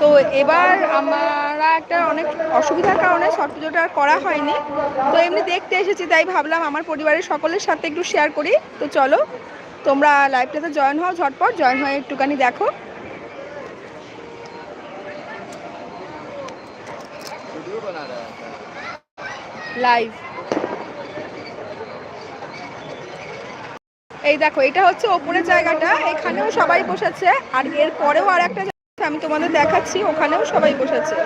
তো এবার আমরা একটা অনেক অসুবিধার কারণে ছট পুজোটা করা হয়নি। তো এমনি দেখতে এসেছি, তাই ভাবলাম আমার পরিবারের সকলের সাথে একটু শেয়ার করি। তো চলো, তোমরা লাইভটাতে জয়েন হও ঝটপট জয়েন হয়ে একটুখানি দেখো। লাইভ এই দেখো, এটা হচ্ছে ওপরের জায়গাটা, এখানেও সবাই বসেছে, আর এর পরেও আর একটা আমি তোমাদের দেখাচ্ছি, ওখানেও সবাই বসেছে।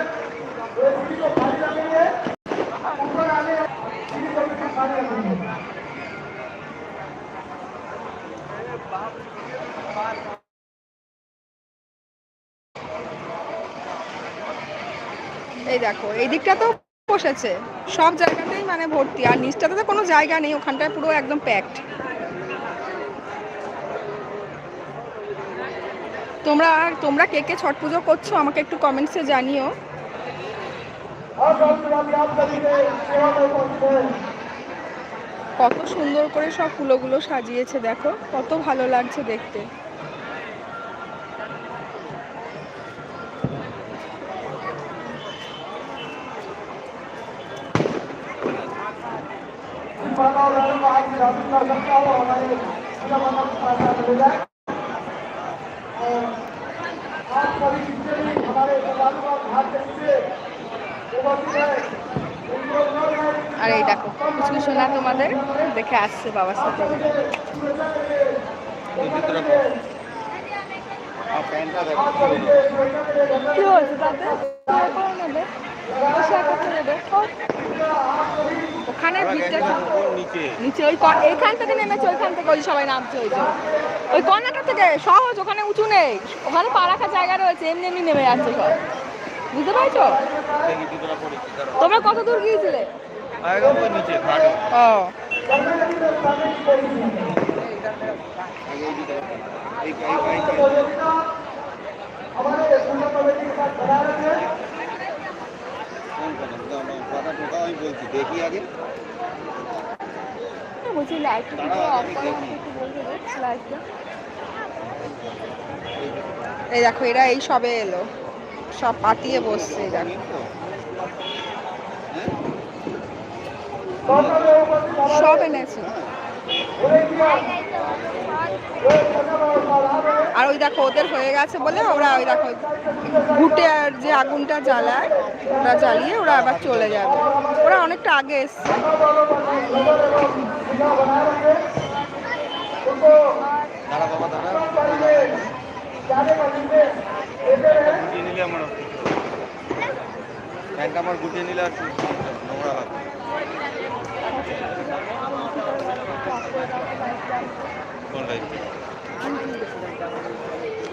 এই দেখো, এই দিকটা তো বসেছে। সব জায়গাতেই মানে ভর্তি, আর নিচটাতে তো কোনো জায়গা নেই, ওখানটায় পুরো একদম প্যাকড তোমরা তোমরা কে কে ছট পুজো করছ আমাকে একটু কমেন্টসে জানিও। কত সুন্দর করে সব ফুলগুলো সাজিয়েছে দেখো, কত ভালো লাগছে দেখতে। আর এই দেখো কিছু শোনা তোমাদের দেখে আসছে বাবার সাথে কি হয়েছে তাতে? ওখানে ভিড়টা নিচে। ওই এইখান থেকে নেমেছে ওইখান থেকে ওই সবাই নামছে ওই ওই কর্নারটা থেকে সহজ ওখানে উঁচু নেই। ওখানে পা রাখার জায়গা রয়েছে এমনি এমনি নেমে যাচ্ছে সব। বুঝতে পারছ? তোমরা কত দূর গিয়েছিলে? ও। দেখি আগে। বলছি লাইট দাঁড়াও, আমি দেখি। এই দেখো এরা এই সবে এলো। সব পাতিয়ে বসছে দেখো। সব এনেছে। আর ওই দেখো, ওদের হয়ে গেছে বলে ওরা ওই দেখো ঘুটে আর যে আগুনটা জ্বালায়, ওরা জ্বালিয়ে ওরা আবার চলে যাবে। ওরা অনেকটা আগে এসছে। আমার গুটিয়ে নিলে আর নোংরা কোনটাই?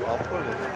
অফ করবে না